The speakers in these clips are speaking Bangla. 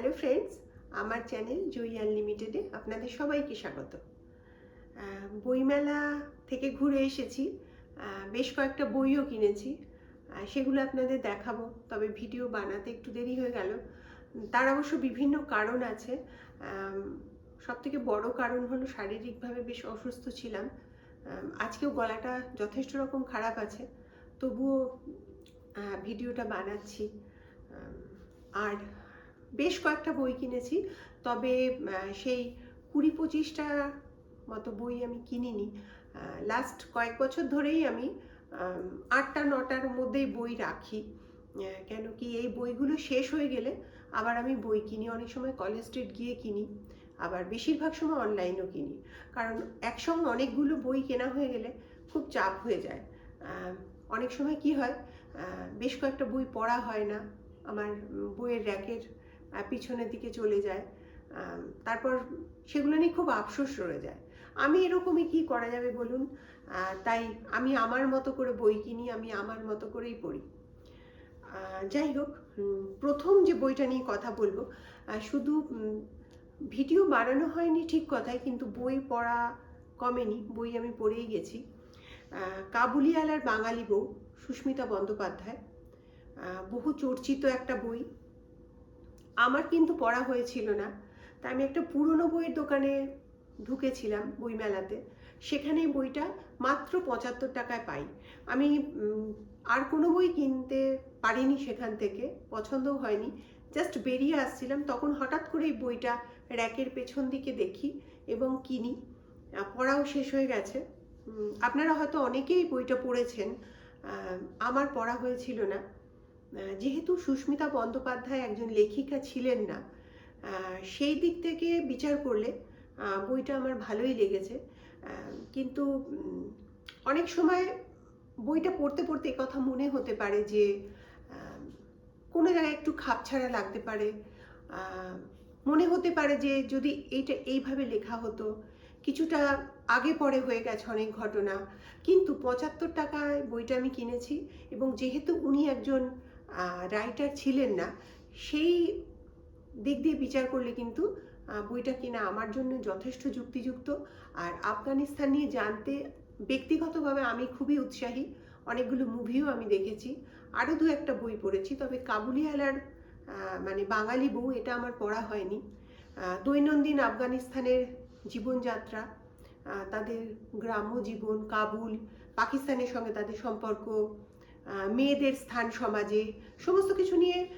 হ্যালো ফ্রেন্ডস, আমার চ্যানেল জুই আনলিমিটেডে আপনাদের সবাইকে স্বাগত। বইমেলা থেকে ঘুরে এসেছি। বেশ কয়েকটা বইও কিনেছি। সেগুলো আপনাদের দেখাবো, তবে ভিডিও বানাতে একটু দেরি হয়ে গেল। তার অবশ্য বিভিন্ন কারণ আছে। সব থেকে বড় কারণ হলো শারীরিকভাবে বেশ অসুস্থ ছিলাম। আজকেও গলাটা যথেষ্ট রকম খারাপ আছে। তবুও ভিডিওটা বানাচ্ছি। আর বেশ কয়েকটা বই কিনেছি, তবে সেই কুড়ি পঁচিশটা মতো বই আমি কিনিনি। লাস্ট কয়েক বছর ধরেই আমি আটটা নটার মধ্যেই বই রাখি। কেন কি এই বইগুলো শেষ হয়ে গেলে আবার আমি বই কিনি। অনেক সময় কলেজ স্ট্রিট গিয়ে কিনি, আবার বেশিরভাগ সময় অনলাইনও কিনি। কারণ একসঙ্গে অনেকগুলো বই কেনা হয়ে গেলে খুব চাপ হয়ে যায়। অনেক সময় কি হয় বেশ কয়েকটা বই পড়া হয় না। আমার বইয়ের র্যাকের পিছনের দিকে চলে যায়। তারপর সেগুলো নিয়ে খুব আফসোস রয়ে যায়। আমি এরকমই কি করা যাবে বলুন? তাই আমি আমার মতো করে বই কিনি আমি আমার মতো করেই পড়ি। যাই হোক প্রথম যে বইটা নিয়ে কথা বলব শুধু ভিডিও বানানো হয়নি ঠিক কথাই কিন্তু বই পড়া কমেনি বই আমি পড়েই গেছি। আহ, কাবুলিওয়ালার বাঙালি বউ সুস্মিতা বন্দ্যোপাধ্যায়। বহু চর্চিত একটা বই। আমার কিন্তু পড়া হয়েছিল না। তাই আমি একটা পুরনো বইয়ের দোকানে ঢুকেছিলাম বইমেলাতে সেখানে বইটা মাত্র পঁচাত্তর টাকায় পাই। আমি আর কোনো বই কিনতে পারিনি সেখান থেকে, পছন্দও হয়নি। জাস্ট বেরিয়ে আসছিলাম, তখন হঠাৎ করে এই বইটা র্যাকের পেছন দিকে দেখি এবং কিনি। পড়াও শেষ হয়ে গেছে। আপনারা হয়তো অনেকেই বইটা পড়েছেন। আমার পড়া হয়েছিল না। যেহেতু সুস্মিতা বন্দ্যোপাধ্যায় একজন লেখিকা ছিলেন না সেই দিক থেকে বিচার করলে বইটা আমার ভালোই লেগেছে। কিন্তু অনেক সময় বইটা পড়তে পড়তে কথা মনে হতে পারে যে কোনো জায়গায় একটু খাপছাড়া লাগতে পারে। মনে হতে পারে যে, যদি এইটা এইভাবে লেখা হতো, কিছুটা আগে পরে হয়ে গেছে অনেক ঘটনা। কিন্তু পঁচাত্তর টাকায় বইটা আমি কিনেছি এবং যেহেতু উনি একজন রাইটার ছিলেন না, সেই দিক দিয়ে বিচার করলে কিন্তু বইটা কিনা আমার জন্য যথেষ্ট যুক্তিযুক্ত। আর আফগানিস্তান নিয়ে জানতে ব্যক্তিগতভাবে আমি খুবই উৎসাহী। অনেকগুলো মুভিও আমি দেখেছি। আরও দু একটা বই পড়েছি, তবে কাবুলিওয়ালার মানে বাঙালি বউ, এটা আমার পড়া হয়নি। দৈনন্দিন আফগানিস্তানের জীবনযাত্রা তাদের গ্রাম্য জীবন, কাবুল, পাকিস্তানের সঙ্গে তাদের সম্পর্ক মেয়েদের স্থান, সমাজে সমস্ত কিছু নিয়ে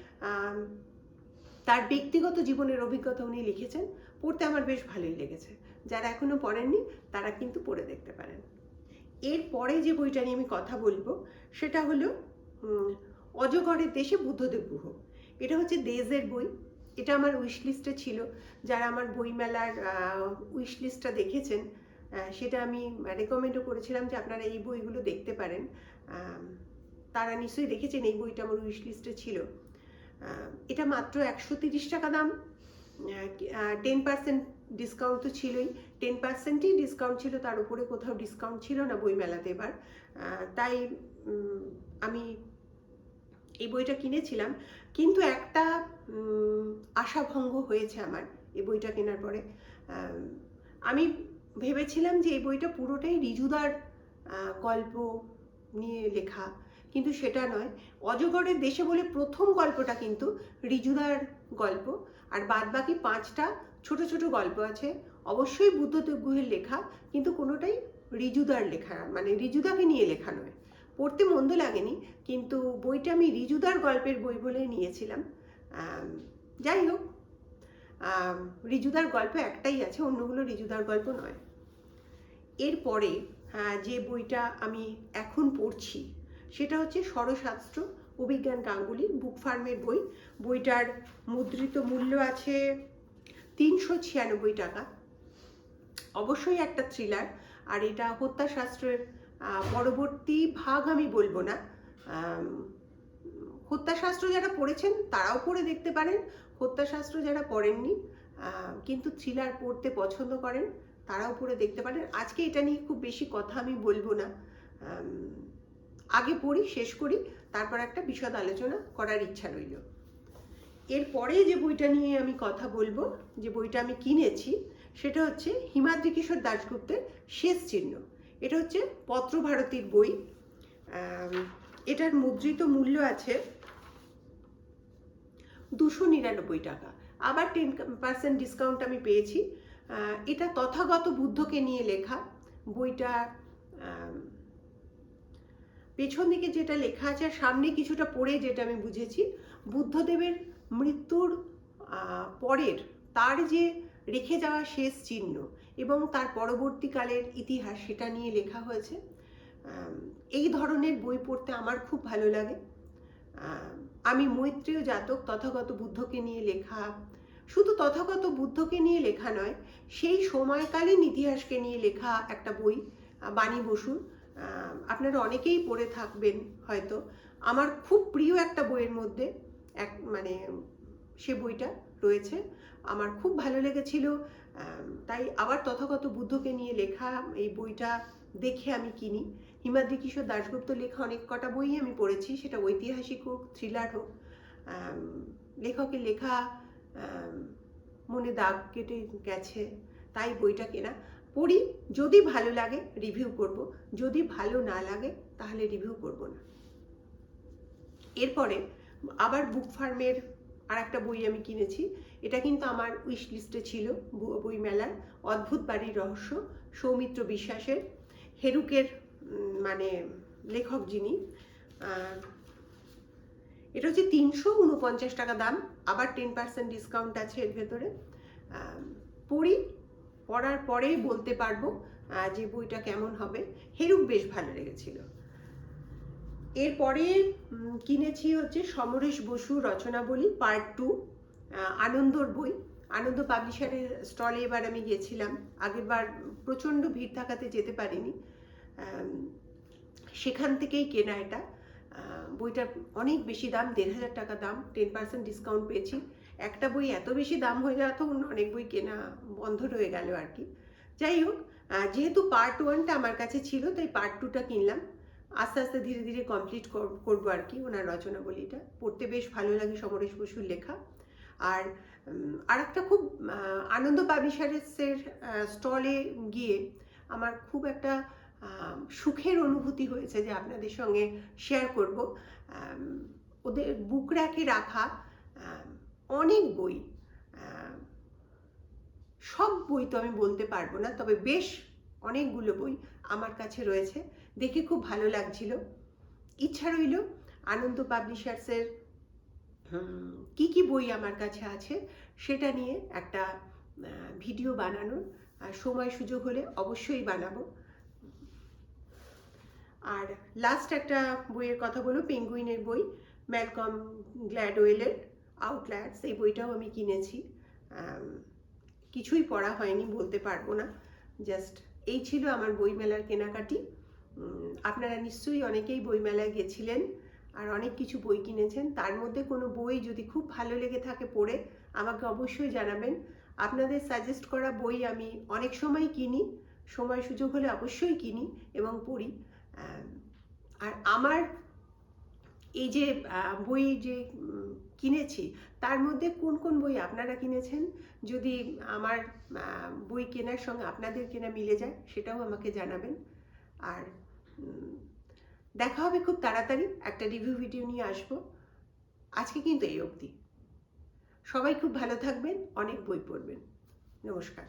তার ব্যক্তিগত জীবনের অভিজ্ঞতা উনি লিখেছেন। পড়তে আমার বেশ ভালোই লেগেছে। যারা এখনও পড়েননি, তারা কিন্তু পড়ে দেখতে পারেন। এরপরে যে বইটা নিয়ে আমি কথা বলব, সেটা হলো অজগরের দেশে বুদ্ধদেব গুহ। এটা হচ্ছে দেজের বই। এটা আমার উইশ লিস্টে ছিল। যারা আমার বইমেলার উইশ লিস্টটা দেখেছেন সেটা আমি রেকমেন্ডও করেছিলাম যে আপনারা এই বইগুলো দেখতে পারেন। তারা নিশ্চয়ই দেখেছেন এই বইটা আমার উইশ লিস্টে ছিল। এটা মাত্র একশো তিরিশ টাকা দাম। টেন পার্সেন্ট ডিসকাউন্ট তো ছিলই। টেন পার্সেন্টই ডিসকাউন্ট ছিল, তার উপরে কোথাও ডিসকাউন্ট ছিল না বই মেলাতে এবার তাই আমি এই বইটা কিনেছিলাম। কিন্তু একটা আশাভঙ্গ হয়েছে আমার এই বইটা কেনার পরে। আমি ভেবেছিলাম যে এই বইটা পুরোটাই রিজুদার গল্প নিয়ে লেখা। কিন্তু সেটা নয়। অজগরের দেশে বলে প্রথম গল্পটা কিন্তু রিজুদার গল্প। আর বাদবাকি পাঁচটা ছোট ছোট গল্প আছে। অবশ্যই বুদ্ধদেব গুহের লেখা, কিন্তু কোনোটাই রিজুদার লেখা মানে রিজুদাকে নিয়ে লেখা নয়। পড়তে মন্দ লাগেনি, কিন্তু বইটা আমি রিজুদার গল্পের বই বলে নিয়েছিলাম। যাই হোক রিজুদার গল্প একটাই আছে, অন্যগুলো রিজুদার গল্প নয়। এরপরে যে বইটা আমি এখন পড়ছি সেটা হচ্ছে ষড়শাস্ত্র অভিজ্ঞান গাঙ্গুলির বুক ফার্মের বই। বইটার মুদ্রিত মূল্য আছে তিনশো ছিয়ানব্বই টাকা। অবশ্যই একটা থ্রিলার আর এটা হত্যাশাস্ত্রের পরবর্তী ভাগ আমি বলব না। হত্যাশাস্ত্র যারা পড়েছেন তারাও পড়ে দেখতে পারেন। হত্যাশাস্ত্র যারা পড়েননি কিন্তু থ্রিলার পড়তে পছন্দ করেন, তারাও পড়ে দেখতে পারেন। আজকে এটা নিয়ে খুব বেশি কথা আমি বলব না। আগে পড়ি, শেষ করি, তারপর একটা বিশদ আলোচনা করার ইচ্ছা রইল। এরপরে যে বইটা নিয়ে আমি কথা বলব, যে বইটা আমি কিনেছি, সেটা হচ্ছে হিমাদ্রি কিশোর দাশগুপ্তের শেষ চিহ্ন। এটা হচ্ছে পত্রভারতীর বই। এটার মুদ্রিত মূল্য আছে দুশো নিরানব্বই টাকা। আবার টেন পার্সেন্ট ডিসকাউন্ট আমি পেয়েছি। এটা তথাগত বুদ্ধকে নিয়ে লেখা। বইটা পেছন দিকে যেটা লেখা আছে আর সামনে কিছুটা পড়ে যেটা আমি বুঝেছি, বুদ্ধদেবের মৃত্যুর পরের তার যে রেখে যাওয়া শেষ চিহ্ন এবং তার পরবর্তীকালের ইতিহাস সেটা নিয়ে লেখা হয়েছে। এই ধরনের বই পড়তে আমার খুব ভালো লাগে। আমি মৈত্রেয় জাতক, তথাগত বুদ্ধকে নিয়ে লেখা, শুধু তথাগত বুদ্ধকে নিয়ে লেখা নয়, সেই সময়কালীন ইতিহাসকে নিয়ে লেখা একটা বই বাণী বসুর। আপনারা অনেকেই পড়ে থাকবেন হয়তো। আমার খুব প্রিয় একটা বইয়ের মধ্যে এক মানে সে বইটা রয়েছে। আমার খুব ভালো লেগেছিল তাই আবার তথাগত বুদ্ধকে নিয়ে লেখা এই বইটা দেখে আমি কিনি। হিমাদ্রি কিশোর দাশগুপ্ত লেখা অনেক কটা বই আমি পড়েছি, সেটা ঐতিহাসিক হোক থ্রিলার হোক। লেখকের লেখা মনে দাগ কেটে গেছে, তাই বইটা কেনা। পড়ি যদি ভালো লাগে রিভিউ করব। যদি ভালো না লাগে, তাহলে রিভিউ করব না। এরপরে আবার বুক ফার্মের আর একটা বই আমি কিনেছি। এটা কিন্তু আমার উইশ লিস্টে ছিল বই- মেলার। অদ্ভুত বাড়ির রহস্য, সৌমিত্র বিশ্বাসের, হেরুকের মানে লেখক যিনি এটা হচ্ছে তিনশো উনপঞ্চাশ টাকা দাম। আবার টেন পার্সেন্ট ডিসকাউন্ট আছে এর ভেতরে। পড়ার পরেই বলতে পারব যে বইটা কেমন হবে। হেরুক বেশ ভালো লেগেছিল। এরপরে কিনেছি হচ্ছে সমরেশ বসু রচনাবলী পার্ট টু আনন্দর বই। আনন্দ পাবলিশারের স্টলে এবার আমি গিয়েছিলাম। আগেরবার প্রচণ্ড ভিড় থাকাতে যেতে পারিনি। সেখান থেকেই কেনা এটা। বইটার অনেক বেশি দাম, দেড় হাজার টাকা দাম টেন পার্সেন্ট ডিসকাউন্ট পেয়েছি। একটা বই এত বেশি দাম হয়ে যাওয়া তখন অনেক বই কেনা বন্ধ রয়ে গেল আর কি। যাই হোক যেহেতু পার্ট ওয়ানটা আমার কাছে ছিল, তাই পার্ট টুটা কিনলাম। আস্তে আস্তে ধীরে ধীরে কমপ্লিট করব আর কি ওনার রচনাবলীটা। পড়তে বেশ ভালো লাগে সমরেশ বসুর লেখা। আর আর একটা খুব আনন্দ পাবলিশার্সের স্টলে গিয়ে আমার খুব একটা সুখের অনুভূতি হয়েছে যে আপনাদের সঙ্গে শেয়ার করব। ওদের বুক র্যাকে রাখা অনেক বই। সব বই তো আমি বলতে পারব না, তবে বেশ অনেকগুলো বই আমার কাছে রয়েছে। দেখে খুব ভালো লাগছিল। ইচ্ছা রইল আনন্দ পাবলিশার্সের কি কি বই আমার কাছে আছে সেটা নিয়ে একটা ভিডিও বানানোর সময় সুযোগ হলে অবশ্যই বানাবো। আর লাস্ট একটা বইয়ের কথা বলব পেঙ্গুইনের বই ম্যালকম গ্ল্যাডওয়েলের আউটল্যাটস এই বইটাও আমি কিনেছি। কিছুই পড়া হয়নি, বলতে পারব না। জাস্ট এই ছিল আমার বইমেলার কেনাকাটি। আপনারা নিশ্চয়ই অনেকেই বইমেলায় গেছিলেন আর অনেক কিছু বই কিনেছেন। তার মধ্যে কোনো বই যদি খুব ভালো লেগে থাকে পড়ে, আমাকে অবশ্যই জানাবেন। আপনাদের সাজেস্ট করা বই আমি অনেক সময় কিনি, সময় সুযোগ হলে অবশ্যই কিনি এবং পড়ি। আর আমার এই যে বই যে কিনেছি, তার মধ্যে কোন কোন বই আপনারা কিনেছেন? যদি আমার বই কেনার সঙ্গে আপনাদের কেনা মিলে যায়, সেটাও আমাকে জানাবেন। আর দেখা হবে খুব তাড়াতাড়ি, একটা রিভিউ ভিডিও নিয়ে আসব। আজকে কিন্তু এই অবধি। সবাই খুব ভালো থাকবেন, অনেক বই পড়বেন। নমস্কার।